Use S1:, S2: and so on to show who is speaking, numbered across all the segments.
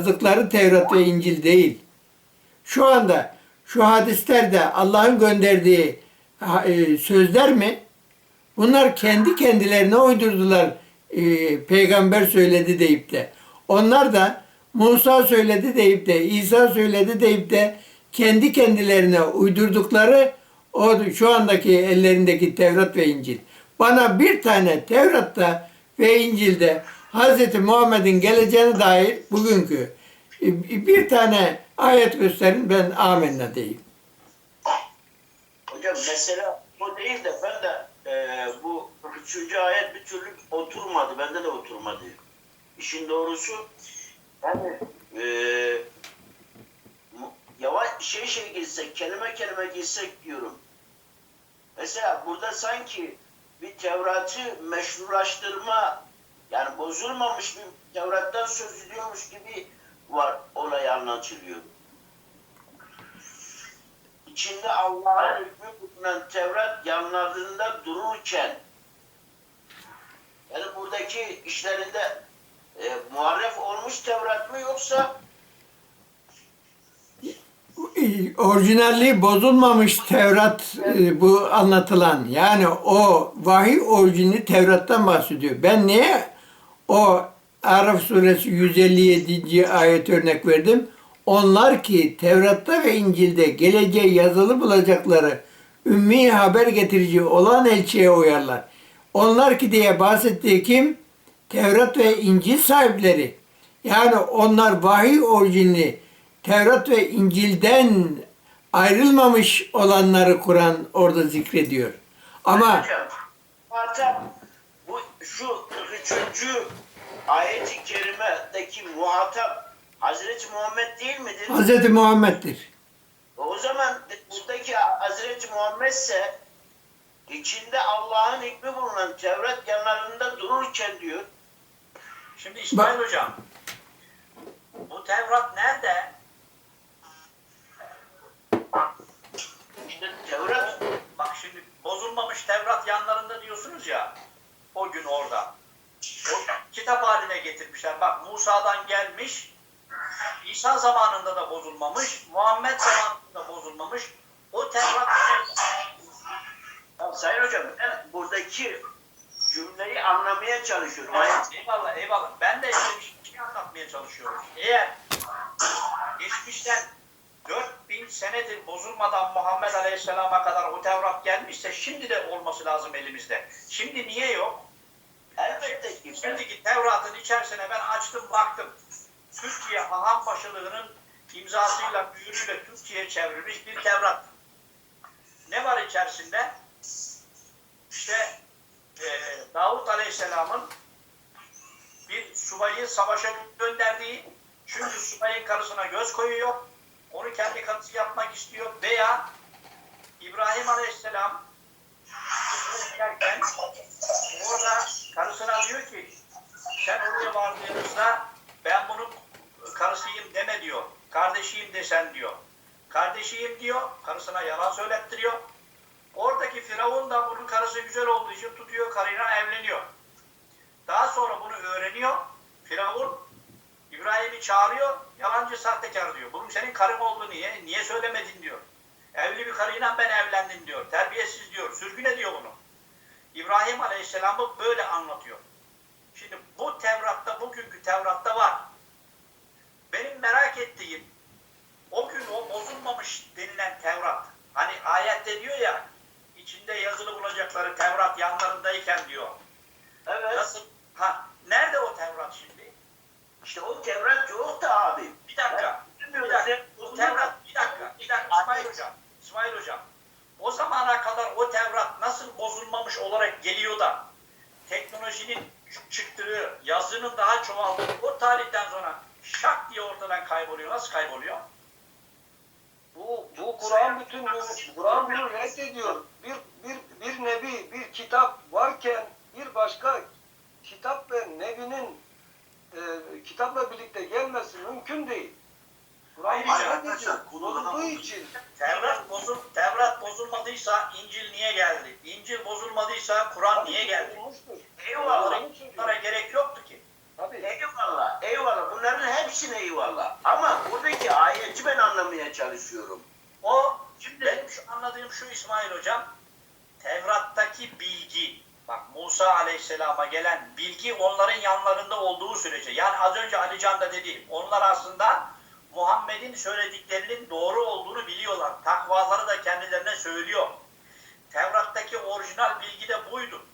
S1: yazdıkları Tevrat ve İncil değil. Şu anda şu hadislerde Allah'ın gönderdiği e, sözler mi? Bunlar kendi kendilerine uydurdular. e, peygamber söyledi deyip de. Onlar da Musa söyledi deyip de, İsa söyledi deyip de kendi kendilerine uydurdukları o şu andaki ellerindeki Tevrat ve İncil. Bana bir tane Tevrat'ta ve İncil'de Hz. Muhammed'in geleceğine dair bugünkü e, bir tane ayet gösterin ben amenna diyeyim.
S2: Hocam mesela o değil de ben de e, bu üçüncü ayet bir türlü oturmadı. Bende de oturmadı. İşin doğrusu yani e, yavaş şey şey gitsek, kelime kelime gitsek diyorum. Mesela burada sanki bir Tevrat'ı meşrulaştırma yani bozulmamış bir Tevrat'tan söz ediyormuş gibi var olay anlatılıyor. İçinde Allah'ın hükmü bulunan Tevrat yanlarında dururken yani buradaki işlerinde e, muharref olmuş Tevrat mı yoksa
S1: orijinalliği bozulmamış Tevrat e, bu anlatılan. Yani o vahiy orijini Tevrat'tan bahsediyor. Ben niye o Araf suresi 157. ayet örnek verdim? Onlar ki Tevrat'ta ve İncil'de geleceği yazılı bulacakları ümmi haber getirici olan elçiye uyarlar. Onlar ki diye bahsettiği kim? Tevrat ve İncil sahipleri. Yani onlar vahiy orijinli Tevrat ve İncil'den ayrılmamış olanları Kur'an orada zikrediyor. Ama
S2: Hocam, bu şu 43. ayeti kerimedeki muhatap Hazreti Muhammed değil midir?
S1: Hz. Muhammed'dir.
S2: O zaman buradaki Hazreti Muhammed ise içinde Allah'ın hükmü bulunan Tevrat yanlarında dururken diyor.
S3: Şimdi İsmail Hocam, bu Tevrat nerede?
S2: İşte Tevrat
S3: Bak şimdi bozulmamış Tevrat yanlarında diyorsunuz ya, o gün orada. O kitap haline getirmişler. Bak Musa'dan gelmiş, İsa zamanında da bozulmamış, Muhammed zamanında da bozulmamış. O Tevrat?
S2: Ya Sayın Hocam ben buradaki cümleyi anlamaya çalışıyorum. Ayet-
S3: Eyvallah eyvallah. Ben de işte bir şey anlatmaya çalışıyorum. Eğer geçmişten 4000 senedir bozulmadan Muhammed Aleyhisselam'a kadar o Tevrat gelmişse şimdi de olması lazım elimizde. Şimdi niye yok?
S2: Elbette ki.
S3: Şimdiki Tevrat'ın içerisine ben açtım baktım. Türkiye Haham Paşalığı'nın imzasıyla, mühürüyle Türkçe'ye çevrilmiş bir Tevrat. Ne var içerisinde? İşte e, Davut Aleyhisselam'ın bir subayı savaşa gönderdiği, çünkü subayın karısına göz koyuyor, onu kendi karısı yapmak istiyor veya İbrahim Aleyhisselam derken orada karısına diyor ki sen oraya vardığınızda ben bunun karısıyım deme diyor. Kardeşiyim desen diyor. Kardeşiyim diyor. Karısına yalan söylettiriyor. Oradaki Firavun da bunun karısı güzel olduğu için tutuyor karıyla evleniyor. Daha sonra bunu öğreniyor. Firavun İbrahim'i çağırıyor. Yalancı sahtekar diyor. Bunun senin karın oldu niye? Niye söylemedin diyor. Evli bir karıyla ben evlendim diyor. Terbiyesiz diyor. Sürgün ediyor bunu. İbrahim Aleyhisselam'ı böyle anlatıyor. Şimdi bu Tevrat'ta, bugünkü Tevrat'ta var. Benim merak ettiğim o gün o bozulmamış denilen Tevrat. Hani ayette diyor ya içinde yazılı bulacakları Tevrat yanlarındayken diyor.
S2: Evet.
S3: Nasıl? Ha, nerede o Tevrat şimdi?
S2: İşte o Tevrat yok da abi.
S3: Bir dakika. Bir dakika. Bu Tevrat bir dakika. Bir dakika İsmail Hocam. İsmail Hocam. O zamana kadar o Tevrat nasıl bozulmamış olarak geliyor da teknolojinin çıktığı, yazının daha çoğaldığı o tarihten sonra şak diye ortadan kayboluyor. Nasıl kayboluyor?
S4: Bu, bu Kur'an bütün bu Kur'an bunu reddediyor. Bir, bir, bir nebi, bir kitap varken bir başka kitap ve nebinin kitapla birlikte gelmesi mümkün değil. Kur'an reddediyor. Bulunduğu için
S3: Tevrat, bozul, Tevrat bozulmadıysa İncil niye geldi? İncil bozulmadıysa Kur'an niye geldi?
S2: Eyvallah.
S3: Bunlara gerek yoktu ki.
S4: Tabii.
S2: Eyvallah. Eyvallah. Bunların hepsine eyvallah. Eyvallah. Ama buradaki ayeti ben anlamaya çalışıyorum.
S3: O şimdi benim şu anladığım şu İsmail hocam Tevrat'taki bilgi bak Musa Aleyhisselam'a gelen bilgi onların yanlarında olduğu sürece yani az önce Ali Can da dedi onlar aslında Muhammed'in söylediklerinin doğru olduğunu biliyorlar. Takvaları da kendilerine söylüyor. Tevrat'taki orijinal bilgi de buydu.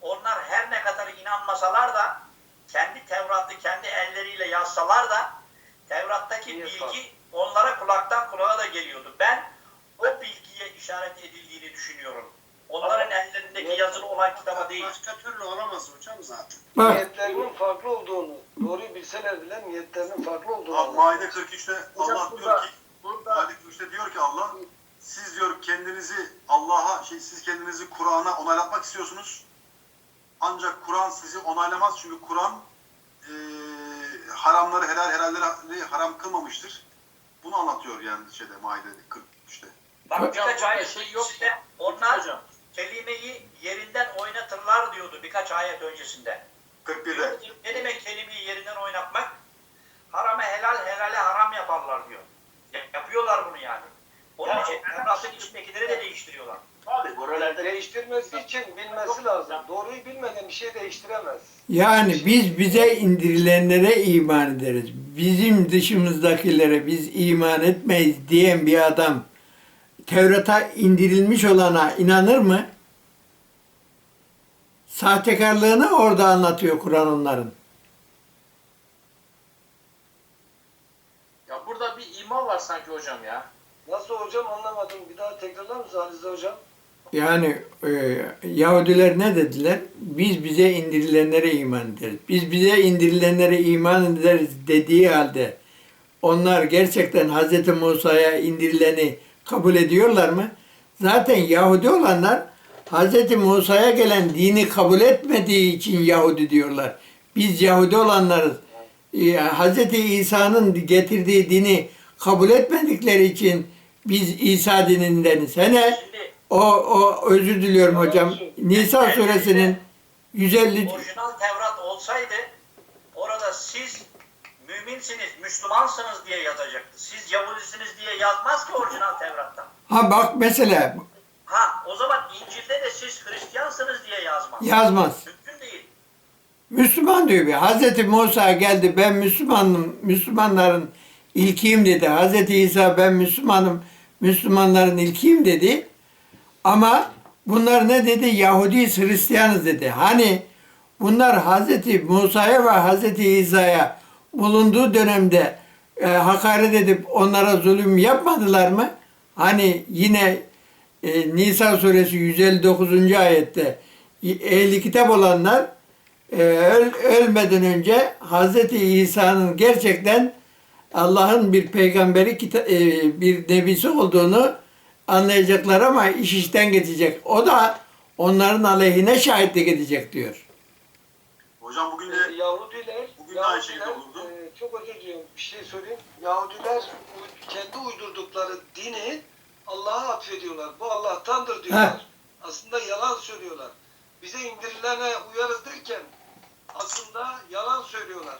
S3: Onlar her ne kadar inanmasalar da kendi Tevrat'ı kendi elleriyle yazsalar da Tevrat'taki
S4: Yes,
S3: bilgi onlara kulaktan kulağa da geliyordu. Ben o bilgiye işaret edildiğini düşünüyorum. Onların ellerindeki yazılı olan kitaba değil.
S5: Başka türlü olamaz hocam zaten.
S1: Bak
S4: Niyetlerinin farklı olduğunu, doğruyu bilseler bile niyetlerinin farklı olduğunu.
S6: Abi Maide 43'te
S5: Hocam
S6: Allah
S5: burada-
S6: diyor ki
S5: burada-
S6: Maide 43'te diyor ki Allah siz diyor kendinizi Allah'a şey siz kendinizi Kur'an'a onaylatmak istiyorsunuz. Ancak Kur'an sizi onaylamaz çünkü Kur'an eee, haramları helal helalleri haram kılmamıştır. Bunu anlatıyor yani şeyde Maide 43'te.
S3: Bak
S7: Hocam,
S3: birkaç
S7: burada
S3: ayet
S7: şey yok.
S3: öncesinde onlar
S7: Hocam.
S3: Kelimeyi yerinden oynatırlar diyordu birkaç ayet öncesinde.
S6: 41'de.
S3: Diyor ki, Ne demek kelimeyi yerinden oynatmak? Harame helal, helale haram yaparlar diyor. Yapıyorlar bunu yani. Onun için Tevrat'ın içindekileri de değiştiriyorlar.
S2: Abi buralarda
S4: Değiştirmesi için bilmesi lazım. Doğruyu bilmeden bir şey değiştiremez.
S1: yani biz bize indirilenlere iman ederiz. Bizim dışımızdakilere biz iman etmeyiz diyen bir adam Tevrat'a indirilmiş olana inanır mı? Sahtekarlığını orada anlatıyor Kur'an onların.
S7: Ya burada bir ima var sanki hocam ya.
S4: Nasıl hocam anlamadım. Bir daha tekrarlar mısın Halize hocam?
S1: Yani e, Yahudiler ne dediler? Biz bize indirilenlere iman ederiz. Biz bize indirilenlere iman ederiz dediği halde onlar gerçekten Hz. Musa'ya indirileni kabul ediyorlar mı? Zaten Yahudi olanlar Hz. Musa'ya gelen dini kabul etmediği için Yahudi diyorlar. Biz Yahudi olanlarız. E, Hz. İsa'nın getirdiği dini kabul etmedikleri için biz İsa dinindeniz. Hele o, o özür diliyorum hocam. Nisa suresinin 150
S3: orijinal Tevrat olsaydı orada siz müminsiniz, Müslümansınız diye yazacaktı. Siz Yahudisiniz diye yazmaz ki orijinal Tevrat'ta.
S1: ha bak mesela
S3: Ha o zaman İncil'de de siz Hristiyansınız diye yazmaz.
S1: yazmaz.
S3: Mümkün değil.
S1: Müslüman diyor bir. Hazreti Musa geldi ben Müslümanım, Müslümanların ilkiyim dedi. Hazreti İsa ben Müslümanım, Müslümanların ilkiyim dedi. Ama bunlar ne dedi? Yahudiyiz, Hristiyanız dedi. Hani bunlar Hazreti Musa'ya ve Hazreti İsa'ya bulunduğu dönemde e, hakaret edip onlara zulüm yapmadılar mı? Hani yine e, Nisa suresi 159. ayette ehli kitap olanlar e, öl- ölmeden önce Hazreti İsa'nın gerçekten Allah'ın bir peygamberi kita- e, bir nebisi olduğunu anlayacaklar ama iş işten geçecek. O da onların aleyhine şahitlik edecek diyor.
S6: Hocam bugün de
S4: Yahudiler,
S6: aynı şey
S4: Yahudiler
S6: oldu.
S4: e, çok özür diliyorum bir şey söyleyeyim. Yahudiler kendi uydurdukları dini Allah'a atfediyorlar. Bu Allah'tandır diyorlar.
S1: Heh.
S4: Aslında yalan söylüyorlar. Bize indirilene uyarız derken aslında yalan söylüyorlar.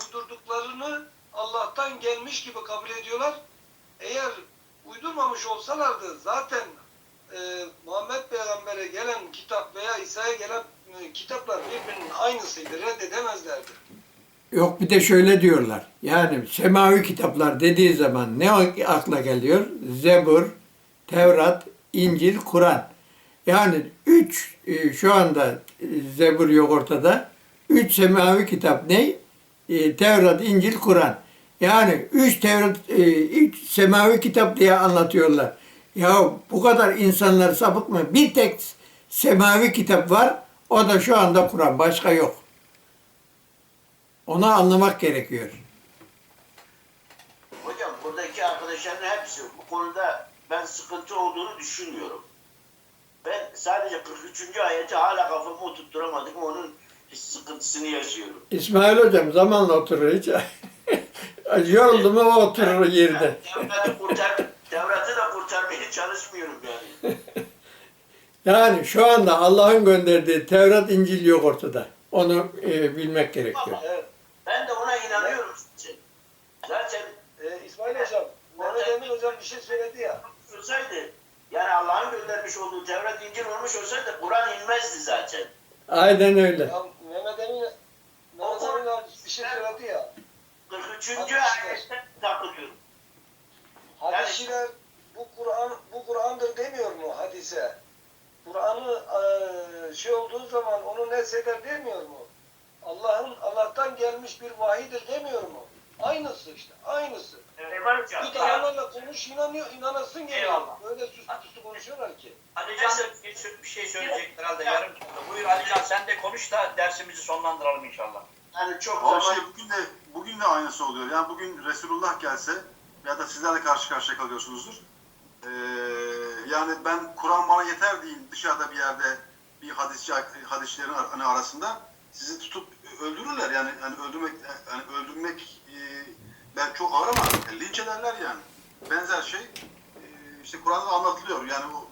S4: Uydurduklarını Allah'tan gelmiş gibi kabul ediyorlar. Eğer uydurmamış olsalardı zaten e, Muhammed Peygamber'e gelen kitap veya İsa'ya gelen kitaplar birbirinin aynısıydı. Reddedemezlerdi.
S1: Yok bir de şöyle diyorlar. Yani semavi kitaplar dediği zaman ne akla geliyor? Zebur, Tevrat, İncil, Kur'an. Yani üç e, şu anda e, Zebur yok ortada. Üç semavi kitap ne? E, Tevrat, İncil, Kur'an. Yani üç Tevrat, e, üç semavi kitap diye anlatıyorlar. Ya bu kadar insanlar sapık mı? Bir tek semavi kitap var. O da şu anda Kur'an. Başka yok. Onu anlamak gerekiyor.
S2: hocam buradaki arkadaşların hepsi bu konuda ben sıkıntı olduğunu düşünmüyorum. Ben sadece 43. ayeti hala kafamı oturtturamadım. Onun sıkıntısını yaşıyorum.
S1: İsmail hocam zamanla oturur hiç. Yoruldu mu o oturur.
S2: Tevrat'ı kurtar, Tevrat'ı da kurtarmaya çalışmıyorum yani.
S1: Yani şu anda Allah'ın gönderdiği Tevrat, İncil yok ortada. Onu e, bilmek gerekiyor.
S4: Evet.
S2: Ben de ona inanıyorum. Zaten
S4: Ee, İsmail Hocam, Mehmet Emin Hocam bir şey söyledi ya.
S2: olsaydı yani Allah'ın göndermiş olduğu Tevrat İncil olmuş olsaydı Kur'an inmezdi zaten.
S1: Aynen öyle.
S4: Ya Mehmet Emin, Mehmet Emin abi bir şey söyledi ya.
S2: 43.
S4: Hadi.
S2: ayette takılıyorum.
S4: Hadisçiler bu Kur'an bu Kur'an'dır demiyor mu hadise? Kur'an'ı eee, şey olduğu zaman onu nesheder demiyor mu? Allah'ın Allah'tan gelmiş bir vahidir demiyor mu? Aynısı işte, aynısı.
S3: Hocam.
S4: Bir adamlarla konuş inanıyor, inanasın geliyor.
S3: Eyvallah.
S4: Böyle süslü süslü konuşuyorlar ki.
S3: Alican da bir şey- bir şey söyleyecek herhalde yarım. Buyur Alican sen de konuş da dersimizi sonlandıralım inşallah.
S2: Yani çok
S6: O
S2: zaman
S6: şey bugün de bugün de aynısı oluyor. Yani bugün Resulullah gelse ya da sizler de karşı karşıya kalıyorsunuzdur. Ee, yani ben Kur'an bana yeter deyin dışarıda bir yerde bir hadisçi hadisçilerin ar- hani arasında sizi tutup öldürürler. Yani hani öldürmek yani öldürmek e, ben çok ağır ama linç ederler yani. Benzer şey e, işte Kur'an'da anlatılıyor. Yani o,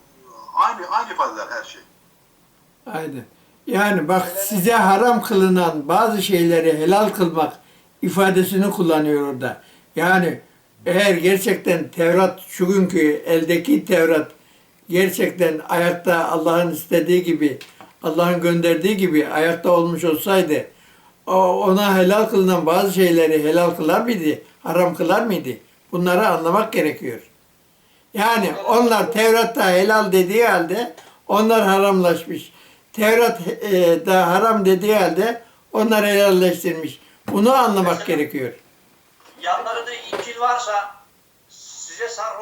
S6: aynı aynı ifadeler her şey.
S1: Aynen. Yani bak size haram kılınan bazı şeyleri helal kılmak ifadesini kullanıyor orada. Yani eğer gerçekten Tevrat şu günkü eldeki Tevrat gerçekten ayakta Allah'ın istediği gibi Allah'ın gönderdiği gibi ayakta olmuş olsaydı ona helal kılınan bazı şeyleri helal kılar mıydı? Haram kılar mıydı? Bunları anlamak gerekiyor. Yani onlar Tevrat'ta helal dediği halde onlar haramlaşmış. Tevrat e, haram dediği halde onlar helalleştirmiş. Bunu anlamak gerekiyor.
S3: Yanlarında İncil varsa size veren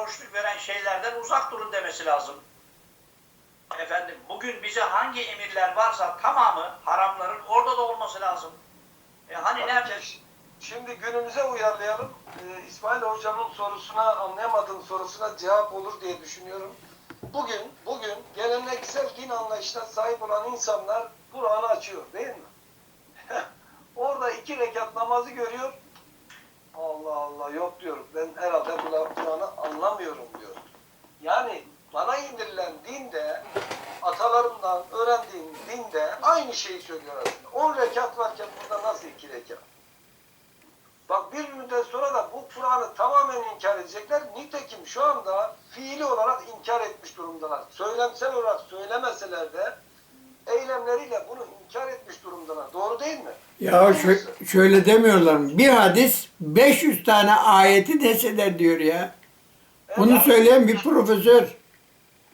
S3: şeylerden uzak durun demesi lazım. Efendim bugün bize hangi emirler varsa tamamı haramların orada da olması lazım. E hani nerede?
S4: Şimdi günümüze uyarlayalım. Ee, İsmail Hocam'ın sorusuna, anlayamadığım sorusuna cevap olur diye düşünüyorum. Bugün, bugün geleneksel din anlayışına sahip olan insanlar Kur'an'ı açıyor değil mi? Orada iki rekat namazı görüyor. Allah Allah yok diyor. Ben herhalde Kur'an- Kur'an'ı anlamıyorum diyor. Yani bana indirilen dinde atalarımdan öğrendiğim dinde aynı şeyi söylüyor aslında. 10 rekat varken burada nasıl iki rekat? Bak bir müddet sonra da bu Kur'an'ı tamamen inkar edecekler. Nitekim şu anda fiili olarak inkar etmiş durumdalar. Söylemsel olarak söylemeseler de eylemleriyle bunu inkar etmiş durumdalar. Doğru değil mi?
S1: Ya şö- şöyle demiyorlar? Bir hadis 500 tane ayeti deseler diyor ya. Bunu söyleyen bir profesör.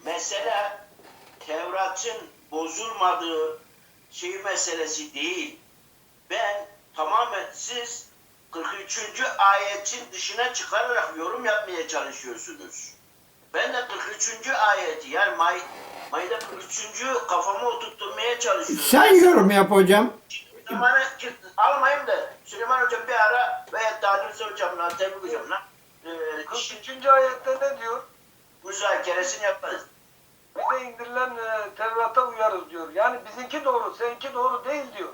S2: Mesela Tevrat'ın bozulmadığı şey meselesi değil. Ben tamamen siz 43. ayetin dışına çıkararak yorum yapmaya çalışıyorsunuz. Ben de 43. ayeti yani May, Mayda 43. kafama oturtmaya çalışıyorum.
S1: Sen yorum yap hocam.
S2: Süleyman'ı almayayım da Süleyman Hocam bir ara veya Dalize Hocam'la, Tevfik Hocam'la e, işin
S4: 43. ayette ne diyor?
S2: müzakeresini yaparız.
S4: Bize indirilen e, Tevrat'a uyarız diyor. Yani bizimki doğru, seninki doğru değil diyor.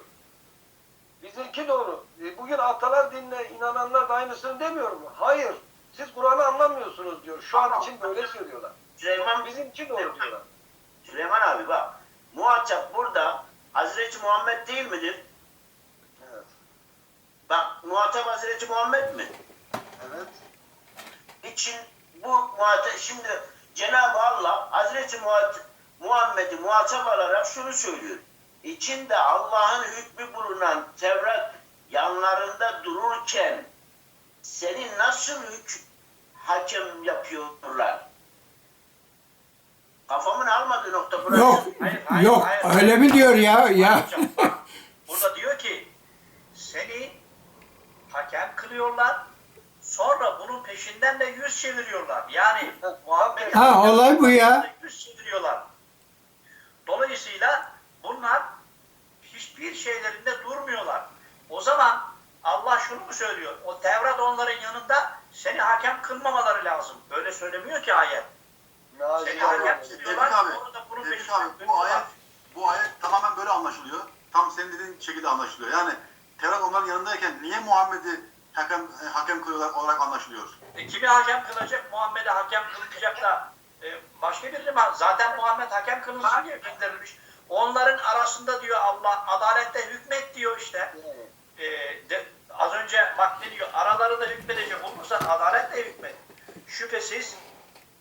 S4: Bizimki doğru. E, bugün atalar dinine inananlar da aynısını demiyor mu? Hayır. Siz Kur'an'ı anlamıyorsunuz diyor. Şu an için böyle söylüyorlar.
S2: Süleyman
S4: Bizimki doğru diyorlar.
S2: Süleyman abi bak muhatap burada Hazreti Muhammed değil midir?
S4: Evet.
S2: Bak muhatap Hazreti Muhammed mi?
S4: Evet.
S2: İçin bu muhatap şimdi Cenab-ı Allah Hazreti Muhammed'i muhatap alarak şunu söylüyor. İçinde Allah'ın hükmü bulunan Tevrat yanlarında dururken seni nasıl hüküm hakem yapıyorlar? Kafamın almadığı nokta burası.
S1: Yok,
S3: Hayır, hayır,
S1: yok
S3: hayır.
S1: öyle mi diyor ya? Ya
S3: Burada diyor ki seni hakem kılıyorlar. Sonra bunun peşinden de yüz çeviriyorlar. Yani Muhammed
S1: Ha, olay bu ya.
S3: Yüz çeviriyorlar. Dolayısıyla bunlar hiçbir şeylerinde durmuyorlar. O zaman Allah şunu mu söylüyor? O Tevrat onların yanında seni hakem kılmamaları lazım. Böyle söylemiyor ki ayet. Seni
S4: Nazil
S3: hakem kılıyorlar.
S6: abi,
S3: da bunun
S6: bu
S3: dönüyorlar.
S6: ayet, bu ayet tamamen böyle anlaşılıyor. Tam senin dediğin şekilde anlaşılıyor. Yani Tevrat onların yanındayken niye Muhammed'i hakem, e, hakem kılıyorlar olarak anlaşılıyor.
S3: E, kimi hakem kılacak? Muhammed'e hakem kılınacak da e, başka birini mi? Zaten Muhammed hakem kılınsın diye gönderilmiş. Onların arasında diyor Allah adalette hükmet diyor işte. E, de, Az önce bak ne diyor? Aralarında hükmedecek olursan adaletle hükmet. Şüphesiz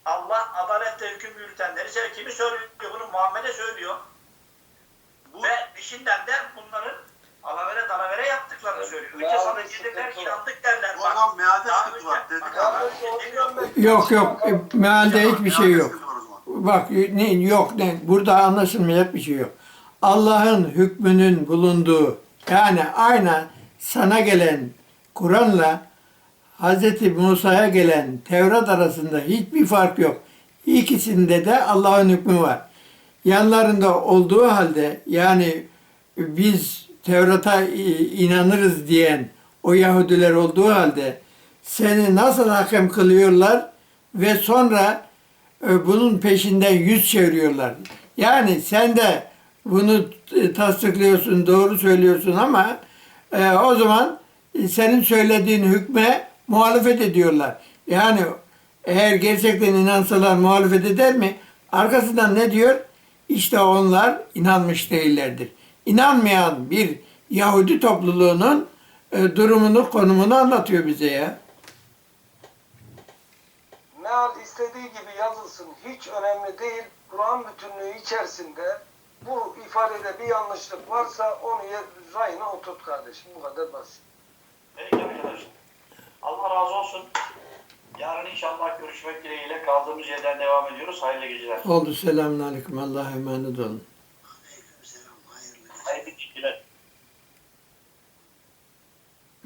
S3: Allah adaletle hüküm yürütenleri sever. Kimi söylüyor? Bunu Muhammed'e söylüyor. Ve peşinden de bunların alavere dalavere yaptıklarını söylüyor. Önce
S4: Ya
S3: sana
S4: var.
S3: inandık derler. Bak,
S6: zaman mealde
S3: daha
S6: sıkıntı var. Dedik
S3: demiyorum.
S1: Yok yok. E, mealde hiçbir şey yok. Bak ne yok ne burada anlaşılmayacak bir şey yok. Allah'ın hükmünün bulunduğu yani aynen sana gelen Kur'an'la Hz. Musa'ya gelen Tevrat arasında hiçbir fark yok. İkisinde de Allah'ın hükmü var. Yanlarında olduğu halde yani biz Tevrat'a inanırız diyen o Yahudiler olduğu halde seni nasıl hakem kılıyorlar ve sonra e, bunun peşinden yüz çeviriyorlar. Yani sen de bunu e, tasdikliyorsun, doğru söylüyorsun ama e, o zaman senin söylediğin hükme muhalefet ediyorlar. Yani eğer gerçekten inansalar muhalefet eder mi? Arkasından ne diyor? İşte onlar inanmış değillerdir. İnanmayan bir Yahudi topluluğunun e, durumunu, konumunu anlatıyor bize ya.
S4: Meal istediği gibi yazılsın hiç önemli değil. Kur'an bütünlüğü içerisinde bu ifadede bir yanlışlık varsa onu yer- rayına oturt kardeşim. Bu kadar basit.
S3: Peki arkadaşlar. Allah razı olsun. Yarın inşallah görüşmek dileğiyle kaldığımız yerden devam ediyoruz. Hayırlı geceler.
S1: Oldu selamun aleyküm. Allah'a emanet olun.
S5: Aleykümselam, hayırlı geceler.
S3: Hayırlı geceler.